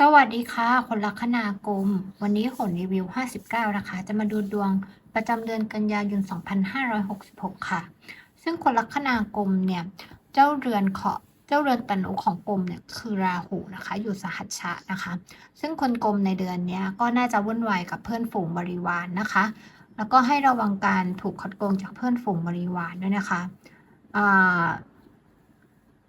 สวัสดีค่ะ คนลัคนากรมวันนี้ผลรีวิว 59 นะคะ จะมาดูดวงประจำเดือนกันยายน 2566 ค่ะ ซึ่งคนลัคนากรมเนี่ย เจ้าเรือนเคาะเจ้าเรือนตันุของกรมเนี่ยคือราหูนะคะ อยู่สหัชชะนะคะ ซึ่งคนกรมในเดือนนี้ก็น่าจะวุ่นวายกับเพื่อนฝูงบริวารนนะคะ แล้วก็ให้ระวังการถูกคดโกงจากเพื่อนฝูงบริวารด้วยนะคะอ่า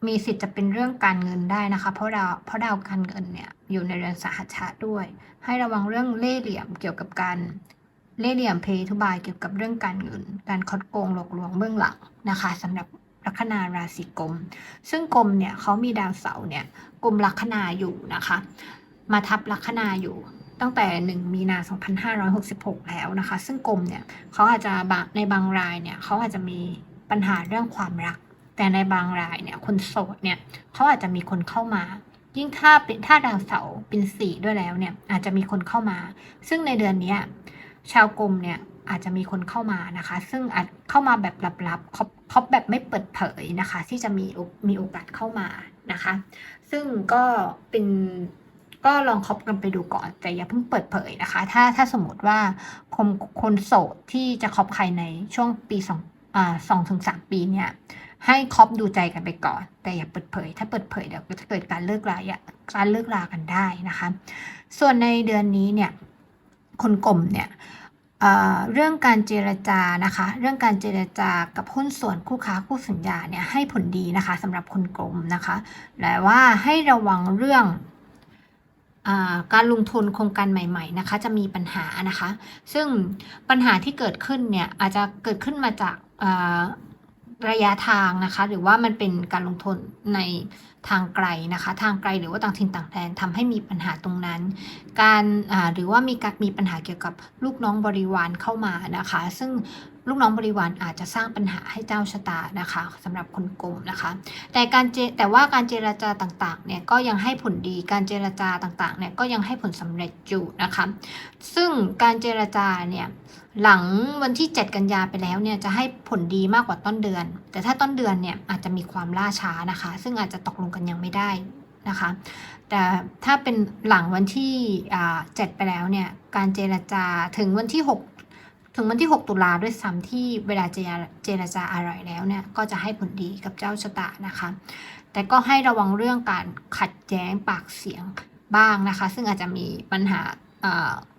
มีสิทธิ์จะเป็นเรื่องการเงินได้นะคะ เพราะดาวเพราะดาวการเงินเนี่ยอยู่ในเรือนสหัชชะด้วย ให้ระวังเรื่องเล่ห์เหลี่ยมเกี่ยวกับการเล่ห์เหลี่ยมเพทุบายเกี่ยวกับเรื่องการเงิน การคดโกงหลอกลวงเบื้องหลังนะคะสำหรับลัคนาราศีกรมซึ่งกรมเนี่ยเขามีดาวเสาร์เนี่ยกรมลัคนาอยู่นะคะ มาทับลัคนาอยู่ตั้งแต่ 1 มีนา 2566 แล้วนะคะ ซึ่งกรมเนี่ยเขาอาจจะในบางรายเนี่ยเขาอาจจะมีปัญหาเรื่องความรัก แต่ในบางรายเนี่ยคนโสดเนี่ยเขาอาจจะมีคนเข้ามา ยิ่งถ้าเป็นถ้าดาวเสาร์เป็นสี่ด้วยแล้วเนี่ยอาจจะมีคนเข้ามา ซึ่งในเดือนนี้ชาวกรมเนี่ยอาจจะมีคนเข้ามานะคะ ซึ่งอาจเข้ามาแบบลับๆคบคบแบบไม่เปิดเผยนะคะ ที่จะมีมีโอกาสเข้ามานะคะ ซึ่งก็เป็นก็ลองคบกันไปดูก่อน แต่อย่าเพิ่งเปิดเผยนะคะ ถ้าถ้าสมมติว่าคนคนโสดที่จะคบใครในช่วงปีสองอ่าสองถึงสามปีเนี่ย ให้คบดูใจกันไปก่อน แต่อย่าเปิดเผย ถ้าเปิดเผยเดี๋ยวจะเกิดการเลิกลาการเลิกลากันได้นะคะ ส่วนในเดือนนี้เนี่ยคนกลมเนี่ยเเรื่องการเจรจานะคะ เรื่องการเจรจากับหุ้นส่วนคู่ค้าคู่สัญญาเนี่ยให้ผลดีนะคะสำหรับคนกลมนะคะแต่ว่าให้ระวังเรื่องการลงทุนโครงการใหม่ ๆ นะคะ จะมีปัญหานะคะ ซึ่งปัญหาที่เกิดขึ้นเนี่ยอาจจะเกิดขึ้นมาจาก ระยะทางนะคะ หรือว่ามันเป็นการลงทุนในทางไกลนะคะ ทางไกลหรือว่าต่างถิ่นต่างแดนทำให้มีปัญหาตรงนั้น การอ่าหรือว่ามีการมีปัญหาเกี่ยวกับลูกน้องบริวารเข้ามานะคะ ซึ่ง ลูกน้องบริวารอาจจะสร้างปัญหาให้เจ้าชะตานะคะสำหรับคนกลมนะคะ แต่การเจแต่ว่าการเจรจาต่างๆเนี่ยก็ยังให้ผลดีการเจรจาต่างๆเนี่ยก็ยังให้ผลสำเร็จอยู่นะคะ ซึ่งการเจรจาเนี่ยหลังวันที่ 7 กันยาไปแล้วเนี่ยจะให้ผลดีมากกว่าต้นเดือน แต่ถ้าต้นเดือนเนี่ยอาจจะมีความล่าช้านะคะ ซึ่งอาจจะตกลงกันยังไม่ได้นะคะ แต่ถ้าเป็นหลังวันที่ 7 ไปแล้วเนี่ยการเจรจาถึงวันที่ 6 ถึงวันที่ 6 ตุลาด้วยซ้ำที่เวลาเจรจาอะไรแล้วเนี่ยก็จะให้ผลดีกับเจ้าชะตานะคะ แต่ก็ให้ระวังเรื่องการขัดแย้งปากเสียงบ้างนะคะ ซึ่งอาจจะมีปัญหา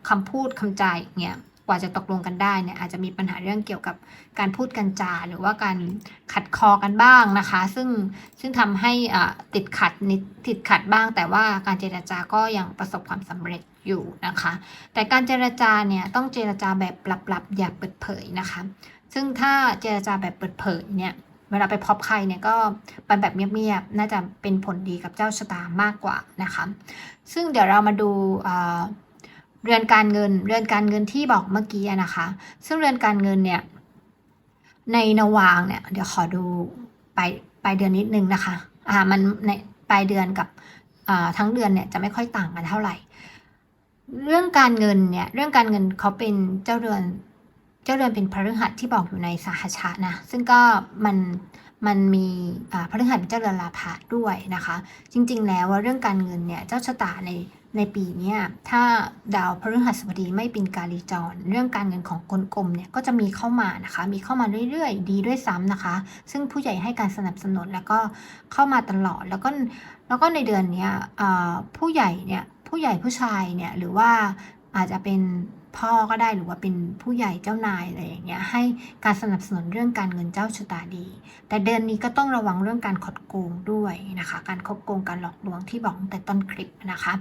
คำพูดคำจาอย่างเงี้ย กว่าจะตกลงกันได้เนี่ยอาจจะมีปัญหาเรื่องเกี่ยวกับการพูดกันจาหรือว่าการขัดคอกันบ้างนะคะ ซึ่งซึ่งทำให้อ่าติดขัดนิดติดขัดบ้าง แต่ว่าการเจรจาก็ยังประสบความสำเร็จอยู่นะคะ แต่การเจรจาเนี่ยต้องเจรจาแบบลับๆอย่าเปิดเผยนะคะ ซึ่งถ้าเจรจาแบบเปิดเผยเนี่ยเวลาไปพบใครเนี่ยก็ไปแบบเงียบๆน่าจะเป็นผลดีกับเจ้าชะตามากกว่านะคะ ซึ่งเดี๋ยวเรามาดู เรือนการเงิน เรือนการเงินที่บอกเมื่อกี้นะคะ ซึ่งเรือนการเงินเนี่ย ในนวางเนี่ย เดี๋ยวขอดูไปลายปลายเดือนนิดนึงนะคะ อ่า มันในปลายเดือนกับอ่าทั้งเดือนเนี่ยจะไม่ค่อยต่างกันเท่าไหร่ เรื่องการเงินเนี่ย เรื่องการเงินเขาเป็นเจ้าเรือน เจ้าเรือนเป็นพฤหัสที่บอกอยู่ในสหชานะ ซึ่งก็มันมันมีอ่าพฤหัสเป็นเจ้าเรือนลาภะด้วยนะคะ จริง ๆ แล้วว่าเรื่องการเงินเนี่ย เจ้าชะตาใน ในปีนี้ถ้าดาวพฤหัสบดีไม่เป็นกาลีจร เรื่องการเงินของกลกลมเนี่ยก็จะมีเข้ามานะคะ มีเข้ามาเรื่อยๆ ดีด้วยซ้ำนะคะ ซึ่งผู้ใหญ่ให้การสนับสนุนแล้วก็เข้ามาตลอดแล้วก็แล้วก็ในเดือนนี้ผู้ใหญ่เนี่ยผู้ใหญ่ผู้ชายเนี่ยหรือว่าอาจจะเป็น พ่อก็ได้หรือว่าเป็นผู้ใหญ่เจ้านายอะไรอย่างเงี้ยให้การสนับสนุนเรื่องการเงินเจ้าชะตาดี แต่เดือนนี้ก็ต้องระวังเรื่องการคดโกงด้วยนะคะ การคดโกงการหลอกลวงที่บอกตั้งแต่ต้นคลิปนะคะ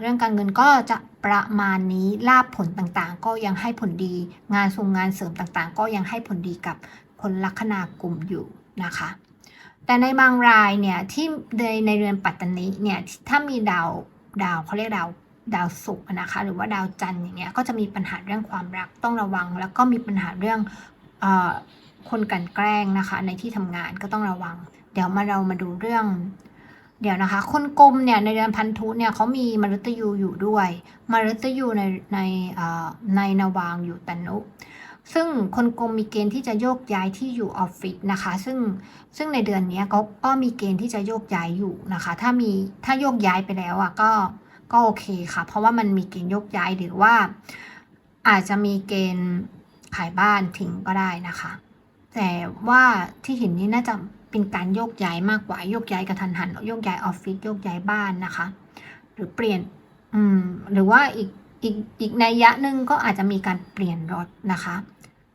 เรื่องการเงินก็จะประมาณนี้ลาบผลต่างๆ ก็ยังให้ผลดี งานส่งงานเสริมต่างๆ ก็ยังให้ผลดีกับคนลัคนากลุ่มอยู่นะคะ แต่ในบางรายเนี่ยที่ในในเรือนปัตตานีเนี่ยถ้ามีดาวดาวเขาเรียกดาว ดาวศุกร์นะคะ หรือว่าดาวจันทร์อย่างเงี้ยก็จะมีปัญหาเรื่องความรักต้องระวัง แล้วก็มีปัญหาเรื่องอคนกันแกล้งนะคะ ในที่ทำงานก็ต้องระวัง เดี๋ยวมาเรามาดูเรื่อง เดี๋ยวนะคะ คนกลมเนี่ยในเดือนพันธุเนี่ยเขามีมฤตยูอยู่ด้วยมฤตยูในในในนวางอยู่ตนุซึ่งคนกรมมีเกณฑ์ที่จะโยกย้ายที่อยู่ออฟฟิศนะคะ ซึ่งซึ่งในเดือนนี้ก็ก็มีเกณฑ์ที่จะโยกย้ายอยู่นะคะ ถ้ามีถ้าโยกย้ายไปแล้วอะก็ ก็โอเคค่ะ เพราะว่ามันมีเกณฑ์ยกย้ายหรือว่า อาจจะมีเกณฑ์ขายบ้านทิ้งก็ได้นะคะ แต่ว่าที่เห็นนี้น่าจะเป็นการโยกย้ายมากกว่าโยกย้ายกระทันหันโยกย้ายออฟฟิศโยกย้ายบ้านนะคะ หรือเปลี่ยนอืมหรือว่าอีกอีกอีกนัยะหนึ่งก็อาจจะมีการเปลี่ยนรถนะคะ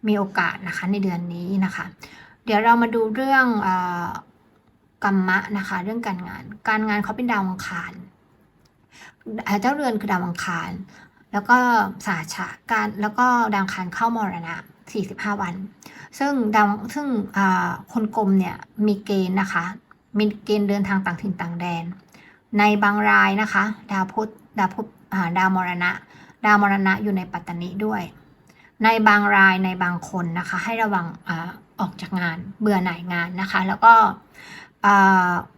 มีโอกาสนะคะในเดือนนี้นะคะ เดี๋ยวเรามาดูเรื่องอกรรมะนะคะ เรื่องการงาน การงานเขาเป็นดาวอังคาร เจ้าเรือนคือดาวอังคาร แล้วก็สาชะการแล้วก็ดาวอังคารเข้ามรณะ 45 วัน ซึ่งดาวซึ่งคนกลมเนี่ยมีเกณฑ์นะคะ มีเกณฑ์เดินทางต่างถิ่นต่างแดน ในบางรายนะคะ ดาวพุธดาวพุธดาวมรณะ ดาวมรณะอยู่ในปัตตานีด้วย ในบางรายในบางคนนะคะ ให้ระวังอออกจากงานเบื่อหน่ายงานนะคะ แล้วก็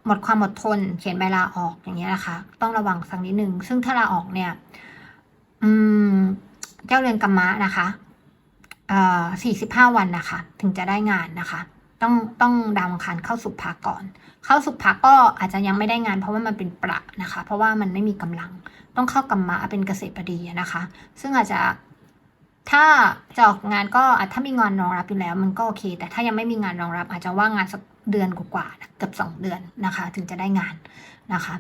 หมดความอดทน เขียนใบลาออกอย่างเงี้ยนะคะ ต้องระวังสักนิดนึงซึ่งถ้าลาออกเนี่ย อืม เจ้าเรือนกรรมะนะคะเอ่อ45วันนะคะ ถึงจะได้งานนะคะ ต้องต้องดาวอังคารเข้าสุภาก่อน เข้าสุภาก็อาจจะยังไม่ได้งาน เพราะว่ามันเป็นประนะคะ เพราะว่ามันไม่มีกำลัง ต้องเข้ากรรมะเป็นเกษตรบดีนะคะ ซึ่งอาจจะถ้าจะออกงานก็ถ้ามีงานรองรับอยู่แล้ว มันก็โอเค แต่ถ้ายังไม่มีงานรองรับ อาจจะว่างงานสัก เดือนกว่าๆเกือบสองเดือนนะคะ ถึงจะได้งานนะคะ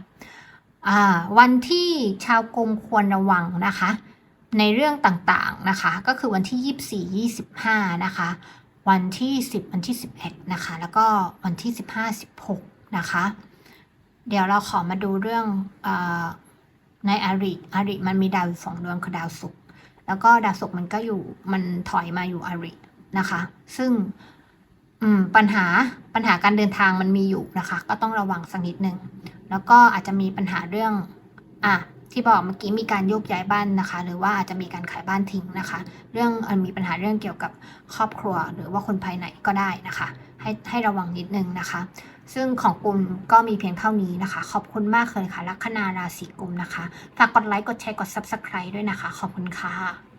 วันที่ชาวกรมควรระวังนะคะ ในเรื่องต่างๆนะคะ ก็คือวันที่ 24 25 นะคะ วันที่ 10 วันที่ 11 นะคะ แล้วก็วันที่ 15 16 นะคะ เดี๋ยวเราขอมาดูเรื่องอในอาริอาริมันมีดาวสองดวงคือดาวศุกร์แล้วก็ดาวศุกร์มันก็อยู่มันถอยมาอยู่อารินะคะ ซึ่งปัญหา ปัญหาการเดินทางมันมีอยู่นะคะ ก็ต้องระวังสักนิดนึงแล้วก็อาจจะมีปัญหาเรื่องอะที่บอกเมื่อกี้มีการโยกย้ายบ้านนะคะ หรือว่าอาจจะมีการขายบ้านทิ้งนะคะ เรื่องมีปัญหาเรื่องเกี่ยวกับครอบครัว หรือว่าคนภายในก็ได้นะคะ ให้ให้ระวังนิดนึงนะคะ ซึ่งของกลุ่มก็มีเพียงเท่านี้นะคะ ขอบคุณมากเลยค่ะลัคนาราศีกุมนะคะฝากกดไลค์กดแชร์กด Subscribe ด้วยนะคะ ขอบคุณค่ะ